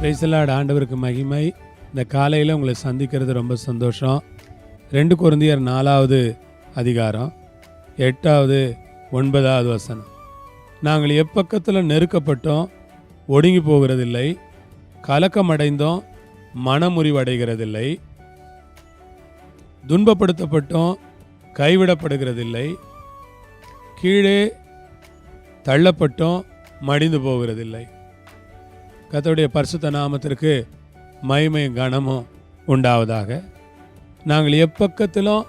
பிரைசலாட் ஆண்டவருக்கு மகிமை. இந்த காலையில் உங்களை சந்திக்கிறது ரொம்ப சந்தோஷம். ரெண்டு குருந்தியர் நாலாவது அதிகாரம் எட்டாவது ஒன்பதாவது வசனம். நாங்கள் எப்பக்கத்தில் நெருக்கப்பட்டோம் ஒடுங்கி போகிறதில்லை கலக்கமடைந்தோம் மனமுறிவடைகிறதில்லை துன்பப்படுத்தப்பட்டோம் கைவிடப்படுகிறதில்லை கீழே தள்ளப்பட்டோம் மடிந்து போகிறதில்லை. கத்தருடைய பரிசுத்த நாமத்திற்கு மகிமையும் கனமும் உண்டாவதாக. நாங்கள் எப்பக்கத்திலும்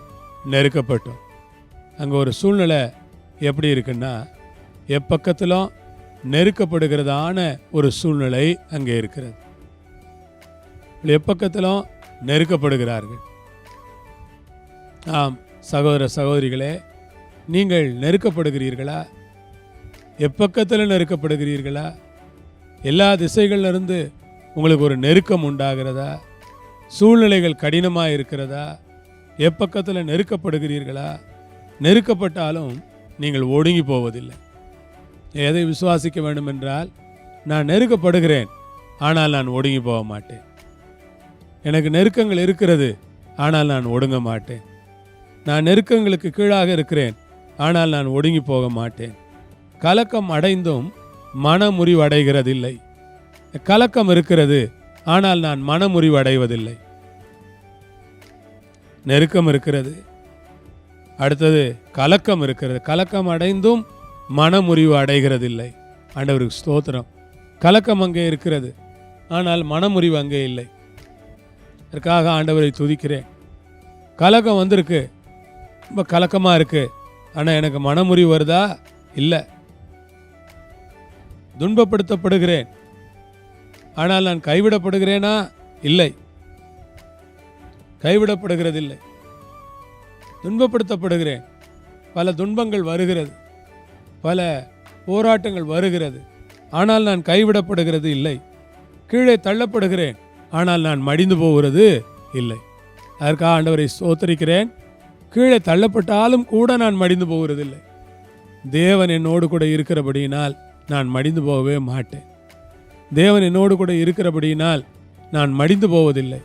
நெருக்கப்பட்டோம். அங்கே ஒரு சூழ்நிலை எப்படி இருக்குன்னா எப்பக்கத்திலும் நெருக்கப்படுகிறதான ஒரு சூழ்நிலை அங்கே இருக்கிறது. எப்பக்கத்திலும் நெருக்கப்படுகிறார்கள். ஆம் சகோதர சகோதரிகளே நீங்கள் நெருக்கப்படுகிறீர்களா? எப்பக்கத்தில் நெருக்கப்படுகிறீர்களா? எல்லா திசைகள்லேருந்து உங்களுக்கு ஒரு நெருக்கம் உண்டாகிறதா? சூழ்நிலைகள் கடினமாக இருக்கிறதா? எப்பக்கத்தில் நெருக்கப்படுகிறீர்களா? நெருக்கப்பட்டாலும் நீங்கள் ஒடுங்கி போவதில்லை. எதை விசுவாசிக்க வேண்டும் என்றால் நான் நெருக்கப்படுகிறேன் ஆனால் நான் ஒடுங்கி போக மாட்டேன். எனக்கு நெருக்கங்கள் இருக்கிறது ஆனால் நான் ஒடுங்க மாட்டேன். நான் நெருக்கங்களுக்கு கீழாக இருக்கிறேன் ஆனால் நான் ஒடுங்கி போக மாட்டேன். கலக்கம் அடைந்தும் மனமுறிவடைகிறதில்லை. கலக்கம் இருக்கிறது ஆனால் நான் மனமுறிவடைவதில்லை. நெருக்கம் இருக்கிறது. அடுத்தது கலக்கம் இருக்கிறது. கலக்கம் அடைந்தும் மனமுறிவு அடைகிறதில்லை. ஆண்டவருக்கு ஸ்தோத்திரம். கலக்கம் அங்கே இருக்கிறது ஆனால் மனமுறிவு அங்கே இல்லை. அதற்காக ஆண்டவரை துதிக்கிறேன். கலக்கம் வந்திருக்கு. ரொம்ப கலக்கமாக இருக்கு. ஆனால் எனக்கு மனமுறிவு வருதா? இல்லை. துன்பப்படுத்தப்படுகிறேன். ஆனால் நான் கைவிடப்படுகிறேனா? இல்லை. கைவிடப்படுகிறதில்லை. துன்பப்படுத்தப்படுகிறேன். பல துன்பங்கள் வருகிறது. பல போராட்டங்கள் வருகிறது. ஆனால் நான் கைவிடப்படுகிறது இல்லை. கீழே தள்ளப்படுகிறேன். ஆனால் நான் மடிந்து போகிறது இல்லை. அதற்காக ஆண்டவரை சோத்தரிக்கிறேன் கீழே தள்ளப்பட்டாலும் கூட நான் மடிந்து போகிறதில்லை. தேவன் என்னோடு கூட இருக்கிறபடியினால் நான் மடிந்து போகவே மாட்டேன். தேவன் என்னோடு கூட இருக்கிறபடியினால் நான் மடிந்து போவதில்லை.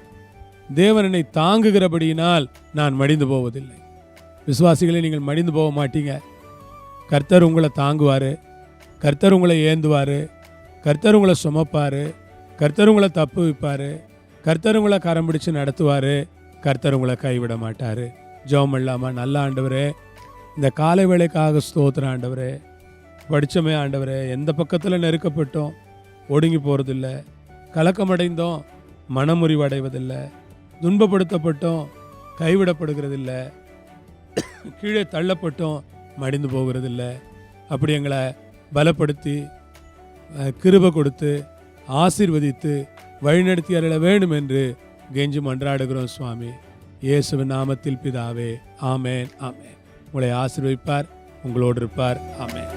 தேவன் என்னை தாங்குகிறபடியினால் நான் மடிந்து போவதில்லை. விசுவாசிகளை நீங்கள் மடிந்து போக மாட்டீங்க. கர்த்தர் உங்களை தாங்குவார். கர்த்தர் உங்களை ஏந்துவார். கர்த்தர் உங்களை சுமப்பார். கர்த்தர் உங்களை தப்பு வைப்பார். கர்த்தர் உங்களை கரம் பிடிச்சு நடத்துவார். கர்த்தர் உங்களை கைவிட மாட்டார். ஜெபம் இல்லாமல் நல்ல ஆண்டவரே இந்த காலை வேலைக்காக ஸ்தோத்திர ஆண்டவரே. படித்தோமே ஆண்டவரே எந்த பக்கத்தில் நெருக்கப்பட்டோம் ஒடுங்கி போகிறதில்ல கலக்கமடைந்தோம் மனமுறிவடைவதில்லை. துன்பப்படுத்தப்பட்டோம் கைவிடப்படுகிறதில்ல. கீழே தள்ளப்பட்டோம் மடிந்து போகிறதில்ல. அப்படி எங்களை பலப்படுத்தி கிருப கொடுத்து ஆசிர்வதித்து வழிநடத்தி அருள வேண்டும் என்று கெஞ்சி மன்றாடுகிறோம் சுவாமி. இயேசுவின் நாமத்தில் பிதாவே ஆமேன் ஆமேன். உங்களை ஆசீர்வதிப்பார் உங்களோடு இருப்பார் ஆமேன்.